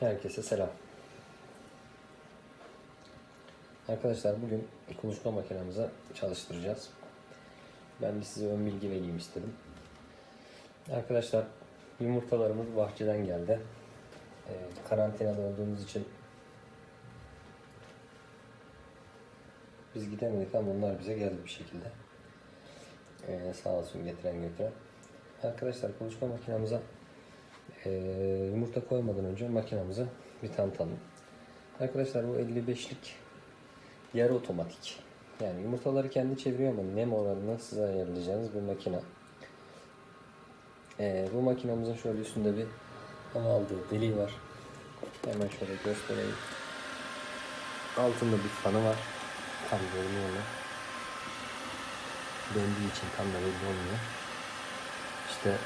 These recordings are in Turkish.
Herkese selam. Arkadaşlar bugün kuluçka makinamızı çalıştıracağız. Ben bir size ön bilgi vereyim istedim. Arkadaşlar yumurtalarımız bahçeden geldi. Ee, karantinada olduğumuz için biz gidemedik ama onlar bize geldi bir şekilde. Ee, sağ olsun getiren götüren. Arkadaşlar kuluçka makinamıza ee, yumurta koymadan önce makinamızı bir tanıtalım. Arkadaşlar bu 55'lik yarı otomatik. Yani yumurtaları kendi çeviriyor ama nem oranını size ayarlayacağınız bir makine. Ee, bu makinamızın şöyle üstünde bir hava aldığı deliği var. Hemen şöyle göstereyim. Altında bir fanı var. Tam görünüyor mu? Döndüğü için tam da belli olmuyor. İşte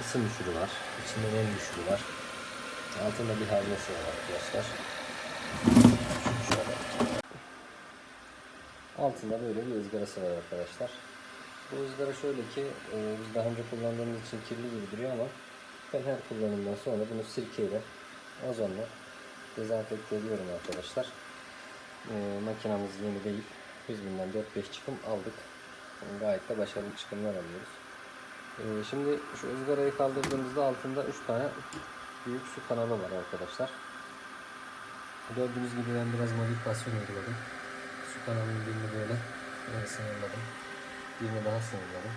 ısı müşürü var. İçinde nem müşürü var. Altında bir haznesi var arkadaşlar. Altında böyle bir ızgarası var arkadaşlar. Bu ızgara şöyle ki e, biz daha önce kullandığımız için kirli gibi duruyor ama ben her kullanımdan sonra bunu sirkeyle, ozonla dezenfekte ediyorum arkadaşlar. E, makinamız yeni değil. Biz bundan 4-5 çıkım aldık. Gayet de başarılı çıkımlar alıyoruz. Ee, şimdi şu ızgarayı kaldırdığımızda altında 3 tane büyük su kanalı var arkadaşlar. Gördüğünüz gibi ben biraz modifikasyon uyguladım. Su kanalının birini böyle böyle sınırladım. Birini daha sınırladım.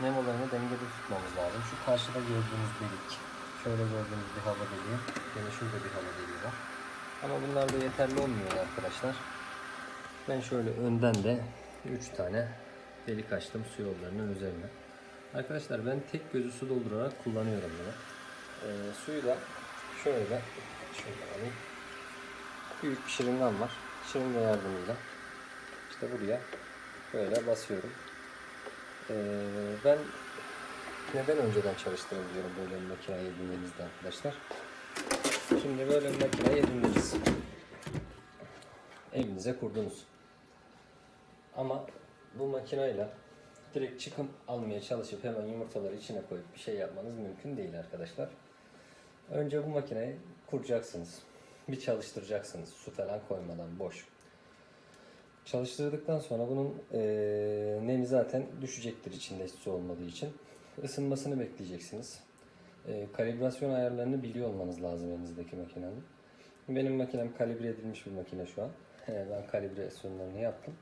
Nem olayını dengede tutmamız lazım. Şu karşıda gördüğünüz delik. Şöyle gördüğünüz bir hava deliği. Yani şurada bir hava deliği var. Ama bunlar da yeterli olmuyor arkadaşlar. Ben şöyle önden de 3 tane delik açtım su yollarının üzerine. Arkadaşlar ben tek gözü su doldurarak kullanıyorum bunu. Ee, suyu da şöyle şöyle alayım. Büyük bir şırıngan var. Şırınga yardımıyla işte buraya böyle basıyorum. Ee, ben neden önceden çalıştırın diyorum böyle bir makine edindiğinizde arkadaşlar. Şimdi böyle bir makine edindiniz. Evinize kurdunuz. Ama bu makineyle direkt çıkım almaya çalışıp hemen yumurtaları içine koyup bir şey yapmanız mümkün değil arkadaşlar. Önce bu makineyi kuracaksınız. Bir çalıştıracaksınız su falan koymadan boş. Çalıştırdıktan sonra bunun eee nemi zaten düşecektir içinde su olmadığı için. Isınmasını bekleyeceksiniz. Eee, kalibrasyon ayarlarını biliyor olmanız lazım elinizdeki makinenin. Benim makinem kalibre edilmiş bir makine şu an. Ben kalibrasyonlarını yaptım.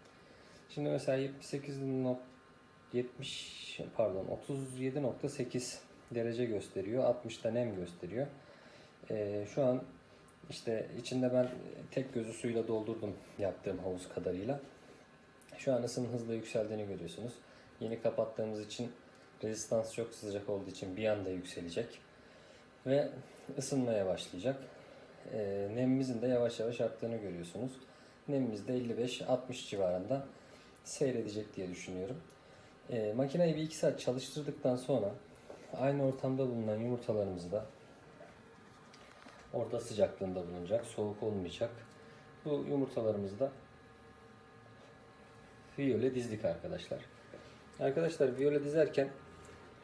Şimdi mesela 78 70 pardon 37.8 derece gösteriyor. 60'da nem gösteriyor. Ee, şu an işte içinde ben tek gözü suyla doldurdum yaptığım havuz kadarıyla. Şu an ısının hızla yükseldiğini görüyorsunuz. Yeni kapattığımız için rezistans çok sıcak olduğu için bir anda yükselecek. Ve ısınmaya başlayacak. Ee, nemimizin de yavaş yavaş arttığını görüyorsunuz. Nemimiz de 55-60 civarında seyredecek diye düşünüyorum. E, makineyi bir iki saat çalıştırdıktan sonra aynı ortamda bulunan yumurtalarımızı da orada sıcaklığında bulunacak, soğuk olmayacak. Bu yumurtalarımızı da viyole dizdik arkadaşlar. Arkadaşlar viyole dizerken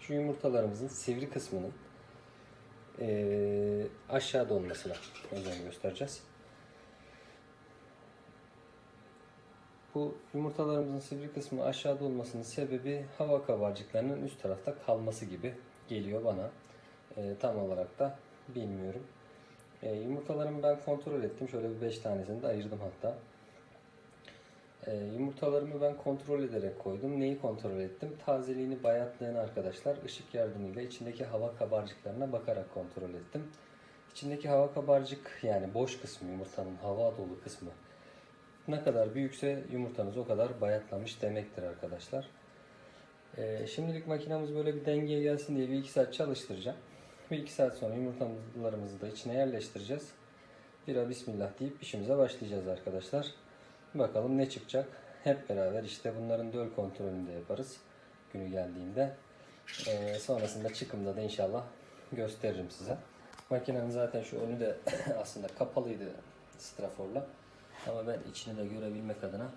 şu yumurtalarımızın sivri kısmının e, aşağıda olmasına özen göstereceğiz. Bu yumurtalarımızın sivri kısmı aşağıda olmasının sebebi hava kabarcıklarının üst tarafta kalması gibi geliyor bana. E, tam olarak da bilmiyorum. E, yumurtalarımı ben kontrol ettim. Şöyle bir 5 tanesini de ayırdım hatta. E, yumurtalarımı ben kontrol ederek koydum. Neyi kontrol ettim? Tazeliğini, bayatlığını arkadaşlar ışık yardımıyla içindeki hava kabarcıklarına bakarak kontrol ettim. İçindeki hava kabarcık yani boş kısmı yumurtanın hava dolu kısmı ne kadar büyükse yumurtanız o kadar bayatlamış demektir arkadaşlar. Ee, şimdilik makinamız böyle bir dengeye gelsin diye bir iki saat çalıştıracağım. Bir iki saat sonra yumurtalarımızı da içine yerleştireceğiz. Bira bismillah deyip işimize başlayacağız arkadaşlar. Bakalım ne çıkacak. Hep beraber işte bunların döl kontrolünü de yaparız günü geldiğinde. Ee, sonrasında çıkımda da inşallah gösteririm size. Makinenin zaten şu önü de aslında kapalıydı straforla. Ama ben içini de görebilmek adına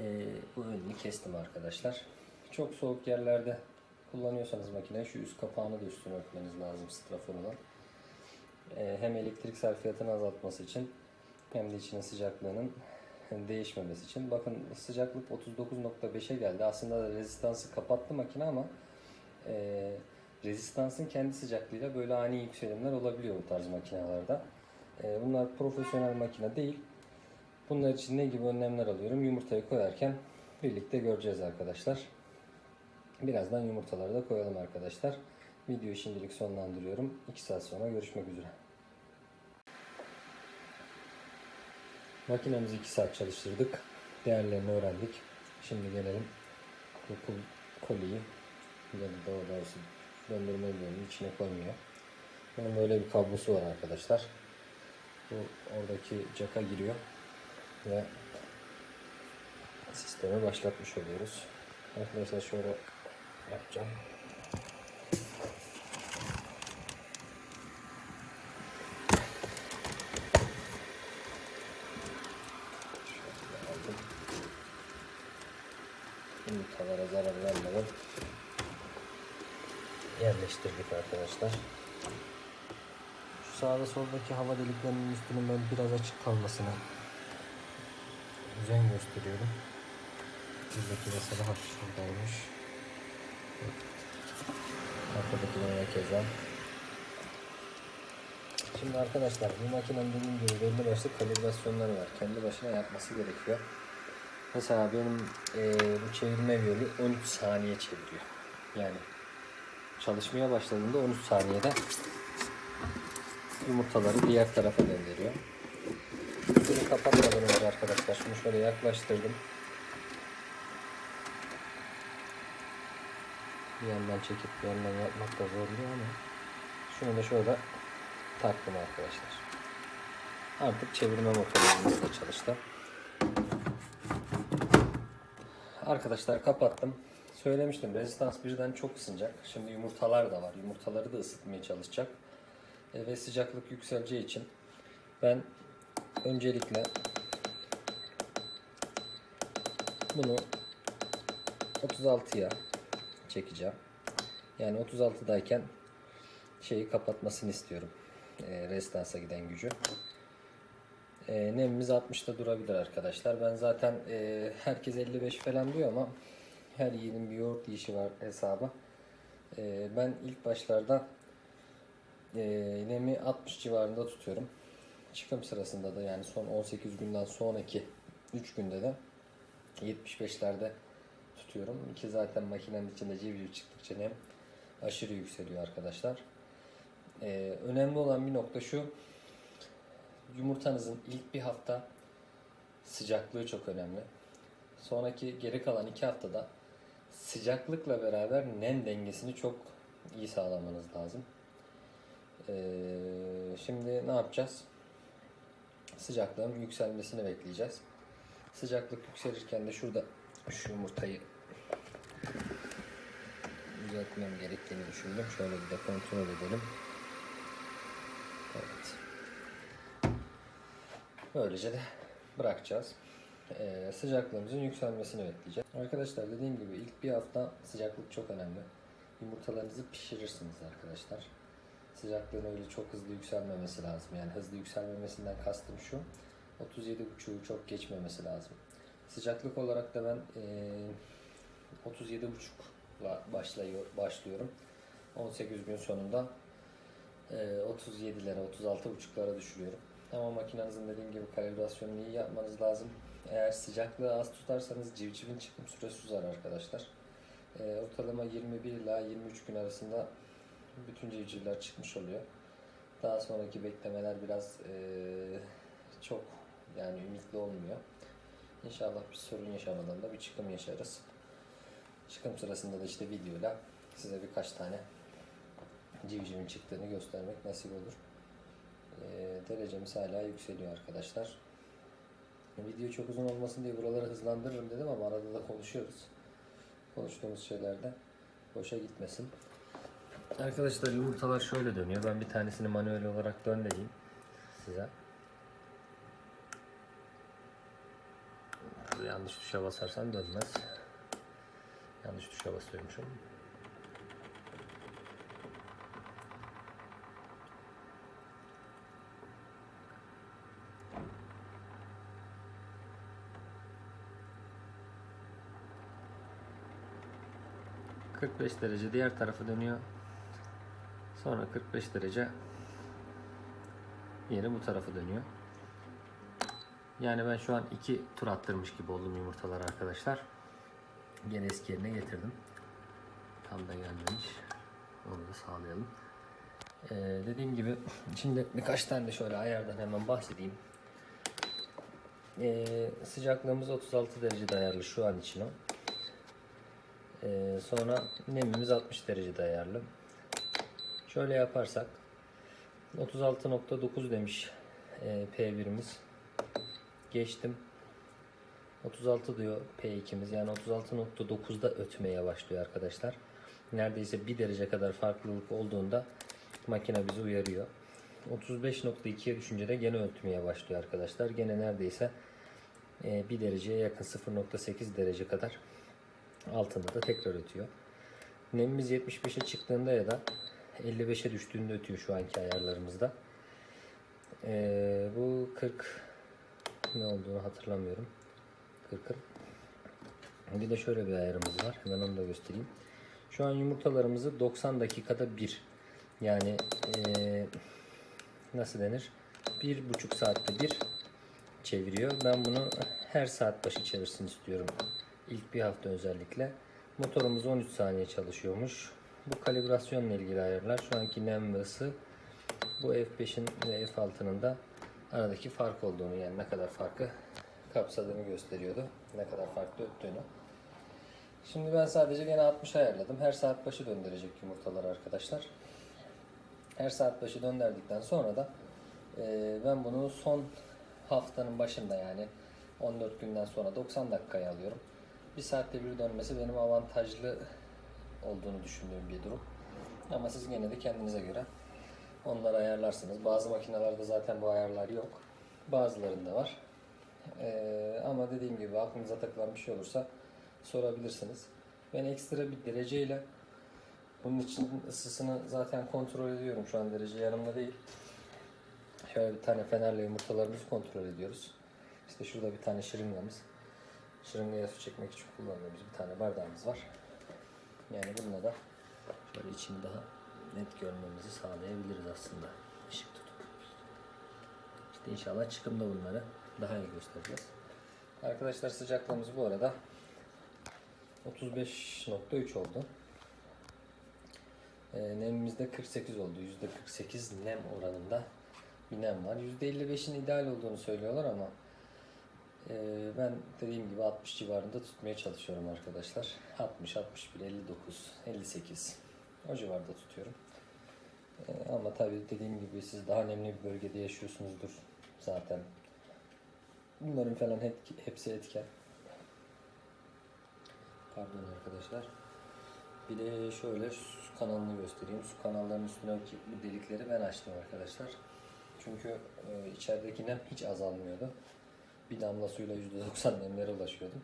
e, bu önünü kestim arkadaşlar. Çok soğuk yerlerde kullanıyorsanız makineyi şu üst kapağını da üstüne örtmeniz lazım straforundan. e, hem elektrik sarfiyatını azaltması için hem de içinin sıcaklığının değişmemesi için. Bakın sıcaklık 39.5'e geldi. Aslında da rezistansı kapattı makine ama e, rezistansın kendi sıcaklığıyla böyle ani yükselimler olabiliyor bu tarz makinalarda. E, bunlar profesyonel makine değil. Bunlar için ne gibi önlemler alıyorum? Yumurtayı koyarken birlikte göreceğiz arkadaşlar. Birazdan yumurtaları da koyalım arkadaşlar. Videoyu şimdilik sonlandırıyorum. 2 saat sonra görüşmek üzere. Makinemizi 2 saat çalıştırdık. Değerlerini öğrendik. Şimdi gelelim pul koliyi ya da daha doğrusu döndürme bölümünün içine koymuyor. Bunun böyle bir kablosu var arkadaşlar. Bu oradaki jacka giriyor ve sistemi başlatmış oluyoruz. Arkadaşlar şöyle yapacağım. Yumurtalara zarar vermeden yerleştirdik arkadaşlar. Şu sağda soldaki hava deliklerinin üstünün ben biraz açık kalmasına özen gösteriyorum. Buradaki mesela hafif şuradaymış. Arkadakiler de keza. Şimdi arkadaşlar bu makinenin dediğim gibi belli başlı kalibrasyonları var. Kendi başına yapması gerekiyor. Mesela benim eee, bu çevirme yolu 13 saniye çeviriyor. Yani çalışmaya başladığında 13 saniyede yumurtaları diğer tarafa gönderiyor. Kapatmadan önce arkadaşlar şunu şöyle yaklaştırdım. Bir yandan çekip bir yandan yapmak da zorluyor ama şunu da şöyle taktım arkadaşlar. Artık çevirme motorumuz da çalıştı. Arkadaşlar kapattım. Söylemiştim rezistans birden çok ısınacak. Şimdi yumurtalar da var. Yumurtaları da ısıtmaya çalışacak. E, ve sıcaklık yükseleceği için ben öncelikle bunu 36'ya çekeceğim. Yani 36'dayken şeyi kapatmasını istiyorum. E, rezistansa giden gücü. E, nemimiz 60'ta durabilir arkadaşlar. Ben zaten e, herkes 55 falan diyor ama her yiğidin bir yoğurt yiyişi var hesaba. E, ben ilk başlarda e, nemi 60 civarında tutuyorum. Çıkım sırasında da yani son 18 günden sonraki 3 günde de 75'lerde tutuyorum. Ki zaten makinenin içinde civciv çıktıkça nem aşırı yükseliyor arkadaşlar. Ee, önemli olan bir nokta şu. Yumurtanızın ilk bir hafta sıcaklığı çok önemli. Sonraki geri kalan iki haftada sıcaklıkla beraber nem dengesini çok iyi sağlamanız lazım. Ee, şimdi ne yapacağız? Sıcaklığın yükselmesini bekleyeceğiz. Sıcaklık yükselirken de şurada şu yumurtayı düzeltmem gerektiğini düşündüm. Şöyle bir de kontrol edelim. Evet. Böylece de bırakacağız. Ee, sıcaklığımızın yükselmesini bekleyeceğiz. Arkadaşlar dediğim gibi ilk bir hafta sıcaklık çok önemli. Yumurtalarınızı pişirirsiniz arkadaşlar. Sıcaklığın öyle çok hızlı yükselmemesi lazım. Yani hızlı yükselmemesinden kastım şu. 37.5'u çok geçmemesi lazım. Sıcaklık olarak da ben e, 37.5'la başlıyor, başlıyorum. 18 gün sonunda e, 37'lere, 36.5'lara düşürüyorum. Ama makinenizin dediğim gibi kalibrasyonunu iyi yapmanız lazım. Eğer sıcaklığı az tutarsanız civcivin çıkım süresi uzar arkadaşlar. E, ortalama 21 ila 23 gün arasında bütün civcivler çıkmış oluyor. Daha sonraki beklemeler biraz e, çok yani ümitli olmuyor. İnşallah bir sorun yaşamadan da bir çıkım yaşarız. Çıkım sırasında da işte videoyla size birkaç tane civcivin çıktığını göstermek nasip olur. E, derecemiz hala yükseliyor arkadaşlar. Video çok uzun olmasın diye buraları hızlandırırım dedim ama arada da konuşuyoruz. Konuştuğumuz şeyler de boşa gitmesin. Arkadaşlar yumurtalar şöyle dönüyor. Ben bir tanesini manuel olarak dönleyeyim size. Yanlış tuşa basarsan dönmez. Yanlış tuşa basıyormuşum. ...45 derece diğer tarafı dönüyor. Sonra 45 derece yine bu tarafa dönüyor. Yani ben şu an iki tur attırmış gibi oldum yumurtalar arkadaşlar. Gene eski yerine getirdim. Tam da gelmemiş. Onu da sağlayalım. Ee, dediğim gibi şimdi birkaç tane de şöyle ayardan hemen bahsedeyim. Ee, sıcaklığımız 36 derecede ayarlı şu an için o. Ee, sonra nemimiz 60 derecede ayarlı. Şöyle yaparsak 36.9 demiş e, P1'imiz. Geçtim. 36 diyor P2'miz. Yani 36.9'da ötmeye başlıyor arkadaşlar. Neredeyse 1 derece kadar farklılık olduğunda makine bizi uyarıyor. 35.2'ye düşünce de gene ötmeye başlıyor arkadaşlar. Gene neredeyse 1 dereceye yakın 0.8 derece kadar altında da tekrar ötüyor. Nemimiz 75'e çıktığında ya da 55'e düştüğünde ötüyor şu anki ayarlarımızda. Ee, bu 40 ne olduğunu hatırlamıyorum. 40'ın. Bir de şöyle bir ayarımız var. Hemen onu da göstereyim. Şu an yumurtalarımızı 90 dakikada bir. Yani ee, nasıl denir? Bir buçuk saatte bir çeviriyor. Ben bunu her saat başı çevirsin istiyorum. İlk bir hafta özellikle. Motorumuz 13 saniye çalışıyormuş. Bu kalibrasyonla ilgili ayarlar. Şu anki nem ve ısı bu F5'in ve F6'nın da aradaki fark olduğunu yani ne kadar farkı kapsadığını gösteriyordu. Ne kadar farklı öttüğünü. Şimdi ben sadece gene 60 ayarladım. Her saat başı döndürecek yumurtalar arkadaşlar. Her saat başı döndürdükten sonra da e, ben bunu son haftanın başında yani 14 günden sonra 90 dakikaya alıyorum. Bir saatte bir dönmesi benim avantajlı olduğunu düşündüğüm bir durum. Ama siz gene de kendinize göre onları ayarlarsınız. Bazı makinelerde zaten bu ayarlar yok. Bazılarında var. Ee, ama dediğim gibi aklınıza takılan bir şey olursa sorabilirsiniz. Ben ekstra bir dereceyle bunun için ısısını zaten kontrol ediyorum. Şu an derece yanımda değil. Şöyle bir tane fenerle yumurtalarımızı kontrol ediyoruz. İşte şurada bir tane şırıngamız. Şırıngaya su çekmek için kullandığımız bir tane bardağımız var. Yani bununla da şöyle içini daha net görmemizi sağlayabiliriz aslında. Işık tutup. İşte inşallah çıkımda bunları daha iyi göstereceğiz. Arkadaşlar sıcaklığımız bu arada 35.3 oldu. E, nemimizde 48 oldu. %48 nem oranında bir nem var. %55'in ideal olduğunu söylüyorlar ama ben dediğim gibi 60 civarında tutmaya çalışıyorum arkadaşlar. 60, 61, 59, 58 o civarda tutuyorum. E, ama tabii dediğim gibi siz daha nemli bir bölgede yaşıyorsunuzdur zaten. Bunların falan hep, hepsi etken. Pardon arkadaşlar. Bir de şöyle su kanalını göstereyim. Su kanallarının üstündeki bu delikleri ben açtım arkadaşlar. Çünkü e, içerideki nem hiç azalmıyordu. Bir damla suyla %90 nemlere ulaşıyordum.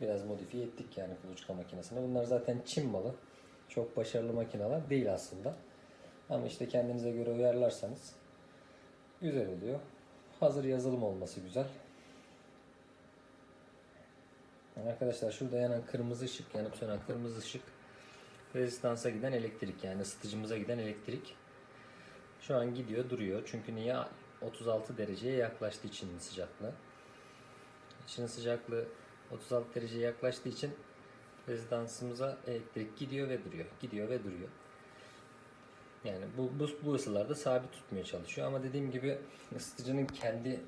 Biraz modifiye ettik yani kuluçka makinesine. Bunlar zaten Çin malı. Çok başarılı makineler değil aslında. Ama işte kendinize göre uyarlarsanız güzel oluyor. Hazır yazılım olması güzel. Arkadaşlar şurada yanan kırmızı ışık, yanıp sönen kırmızı ışık rezistansa giden elektrik yani ısıtıcımıza giden elektrik. Şu an gidiyor duruyor. Çünkü niye? 36 dereceye yaklaştığı için sıcaklığı. İçinin sıcaklığı 36 dereceye yaklaştığı için rezidansımıza elektrik gidiyor ve duruyor. Gidiyor ve duruyor. Yani bu, bu, bu ısılarda sabit tutmaya çalışıyor. Ama dediğim gibi ısıtıcının kendi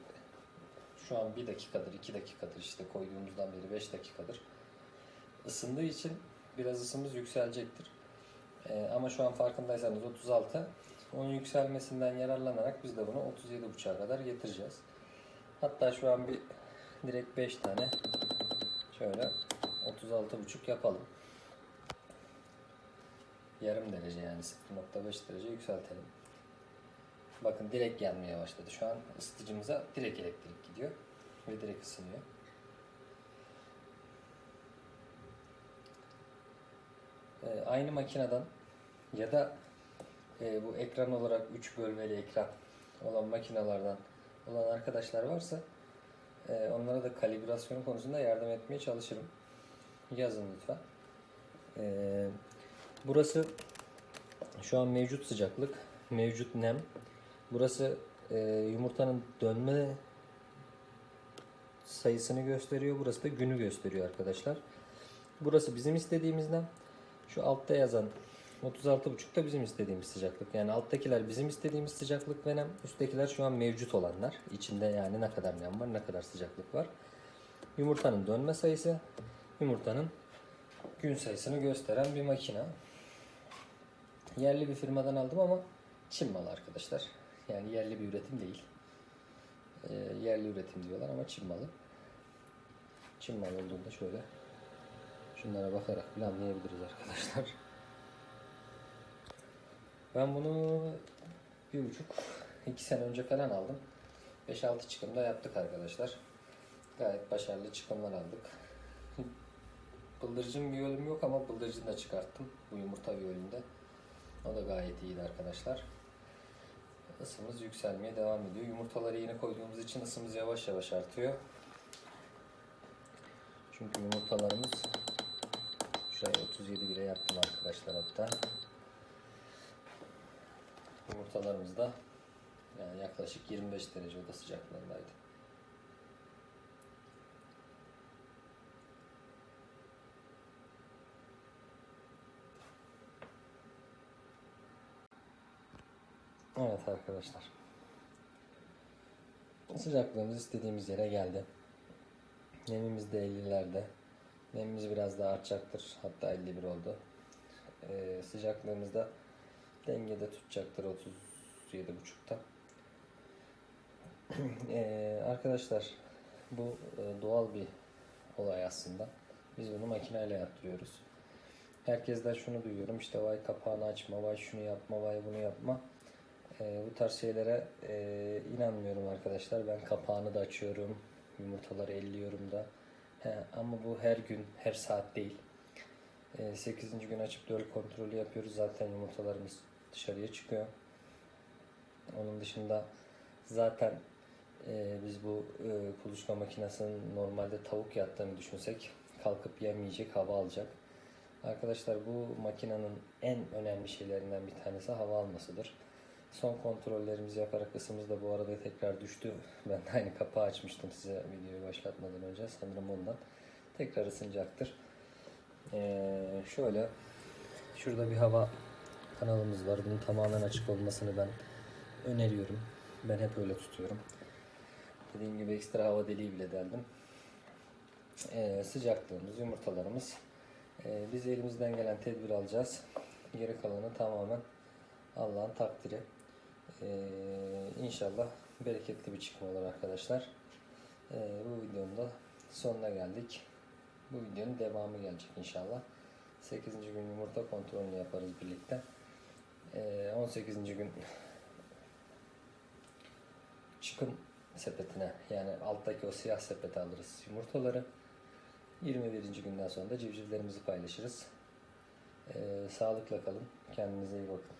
şu an 1 dakikadır, 2 dakikadır işte koyduğumuzdan beri 5 dakikadır ısındığı için biraz ısımız yükselecektir. Ee, ama şu an farkındaysanız 36. Onun yükselmesinden yararlanarak biz de bunu 37.5'a kadar getireceğiz. Hatta şu an bir direkt 5 tane şöyle 36.5 yapalım. Yarım derece yani 0.5 derece yükseltelim. Bakın direkt gelmeye başladı. Şu an ısıtıcımıza direkt elektrik gidiyor ve direkt ısınıyor. Ee, aynı makineden ya da e, bu ekran olarak 3 bölmeli ekran olan makinalardan olan arkadaşlar varsa e, onlara da kalibrasyon konusunda yardım etmeye çalışırım. Yazın lütfen. Ee, burası şu an mevcut sıcaklık, mevcut nem. Burası e, yumurtanın dönme sayısını gösteriyor. Burası da günü gösteriyor arkadaşlar. Burası bizim istediğimiz nem. Şu altta yazan 36.5 da bizim istediğimiz sıcaklık. Yani alttakiler bizim istediğimiz sıcaklık ve nem. Üsttekiler şu an mevcut olanlar. İçinde yani ne kadar nem var, ne kadar sıcaklık var. Yumurtanın dönme sayısı, yumurtanın gün sayısını gösteren bir makine. Yerli bir firmadan aldım ama Çin malı arkadaşlar. Yani yerli bir üretim değil. Ee, yerli üretim diyorlar ama Çin malı. Çin malı olduğunda şöyle şunlara bakarak bile anlayabiliriz arkadaşlar. Ben bunu bir buçuk, iki sene önce falan aldım. 5-6 çıkımda yaptık arkadaşlar. Gayet başarılı çıkımlar aldık. Bıldırcın bölüm yok ama bıldırcını da çıkarttım bu yumurta bölümünde. O da gayet iyiydi arkadaşlar. Isımız yükselmeye devam ediyor. Yumurtaları yeni koyduğumuz için ısımız yavaş yavaş artıyor. Çünkü yumurtalarımız şuraya 37 bile yaptım arkadaşlar hatta. Yumurtalarımız da yani yaklaşık 25 derece oda sıcaklığındaydı. Evet arkadaşlar. Sıcaklığımız istediğimiz yere geldi. Nemimiz de 50'lerde. Nemimiz biraz daha artacaktır. Hatta 51 oldu. Ee, sıcaklığımız da dengede tutacaktır 37.5'ta. ee, arkadaşlar bu e, doğal bir olay aslında. Biz bunu makineyle yaptırıyoruz. Herkesten şunu duyuyorum işte vay kapağını açma, vay şunu yapma, vay bunu yapma. Ee, bu tarz şeylere e, inanmıyorum arkadaşlar. Ben kapağını da açıyorum. Yumurtaları elliyorum da. He, ama bu her gün, her saat değil. E, 8. gün açıp döl kontrolü yapıyoruz. Zaten yumurtalarımız dışarıya çıkıyor. Onun dışında zaten e, biz bu e, kuluçka makinesinin normalde tavuk yattığını düşünsek kalkıp yemeyecek, hava alacak. Arkadaşlar bu makinenin en önemli şeylerinden bir tanesi hava almasıdır. Son kontrollerimizi yaparak ısımız da bu arada tekrar düştü. Ben de aynı kapağı açmıştım size videoyu başlatmadan önce. Sanırım ondan. Tekrar ısınacaktır. Ee, şöyle şurada bir hava kanalımız var. Bunun tamamen açık olmasını ben öneriyorum. Ben hep öyle tutuyorum. Dediğim gibi ekstra hava deliği bile deldim. Ee, sıcaklığımız, yumurtalarımız. Ee, biz elimizden gelen tedbir alacağız. Geri kalanı tamamen Allah'ın takdiri. Ee, inşallah bereketli bir çıkma olur arkadaşlar. Ee, bu videonun da sonuna geldik. Bu videonun devamı gelecek inşallah. 8. gün yumurta kontrolünü yaparız birlikte. Ee, 18. gün çıkın sepetine yani alttaki o siyah sepete alırız yumurtaları. 21. günden sonra da civcivlerimizi paylaşırız. Ee, sağlıkla kalın. Kendinize iyi bakın.